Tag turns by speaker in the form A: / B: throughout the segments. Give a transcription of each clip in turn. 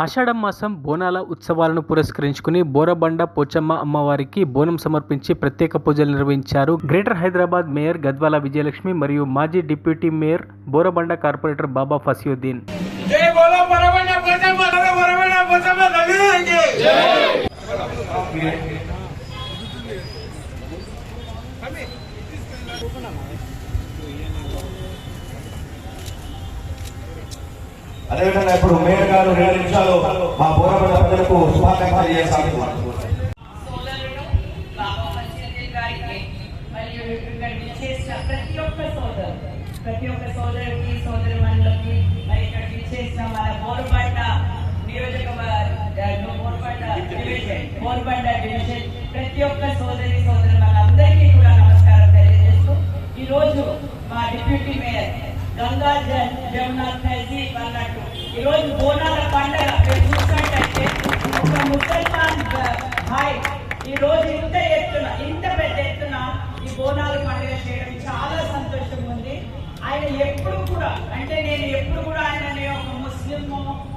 A: ఆషాఢం మాసం బోనాల ఉత్సవాలను పురస్కరించుకుని బోరబండ పోచమ్మ అమ్మవారికి బోనం సమర్పించి ప్రత్యేక పూజలు నిర్వహించారు. గ్రేటర్ హైదరాబాద్ మేయర్ గద్వాల విజయలక్ష్మి మరియు మాజీ deputy mayor Borabanda corporator Baba Fasiuddin.
B: అదేవిధంగా ఇప్పుడు మేయర్ గారు రెండు నిమిషాలు మా బోరబడ్డ ప్రజలకు శుభాకాంక్షలు చేస్తారు
C: ప్రతి ఒక్క సోదరు ప్రతి ఒక్క సోదరుడికి సోదరు మనులకి మరి ఇక్కడ చేసిన మన బోరుబండ నియోజకవర్గ బోరుబండ డివిజన్ బోరుబండ డివిజన్ ప్రతి ఒక్క సోదరు మనందరికీ కూడా నమస్కారం తెలియజేస్తూ ఈ రోజు మా డిప్యూటీ మేయర్ గంగా జ- జమున అన్నట్టు ఈరోజు బోనాల పండగ. మీరు చూసినట్టయితే ఒక ముసల్మాన్ హాయ్ ఈరోజు ఇంత ఎత్తున ఇంత పెద్ద ఎత్తున ఈ బోనాల పండుగ చేయడం చాలా సంతోషం ఉంది. ఆయన ఎప్పుడు కూడా అంటే నేను ఎప్పుడు కూడా ఆయన ఒక ముస్లిం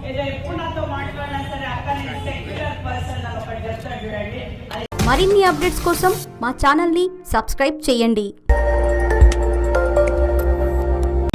C: ఏదో ఎప్పుడు నాతో మాట్లాడినా సరే అక్క నేను సెక్యులర్ పర్సన్ అని ఒకటి చెప్తాను చూడండి.
D: మరిన్ని అప్డేట్స్ కోసం మా ఛానల్ని సబ్స్క్రైబ్ చేయండి.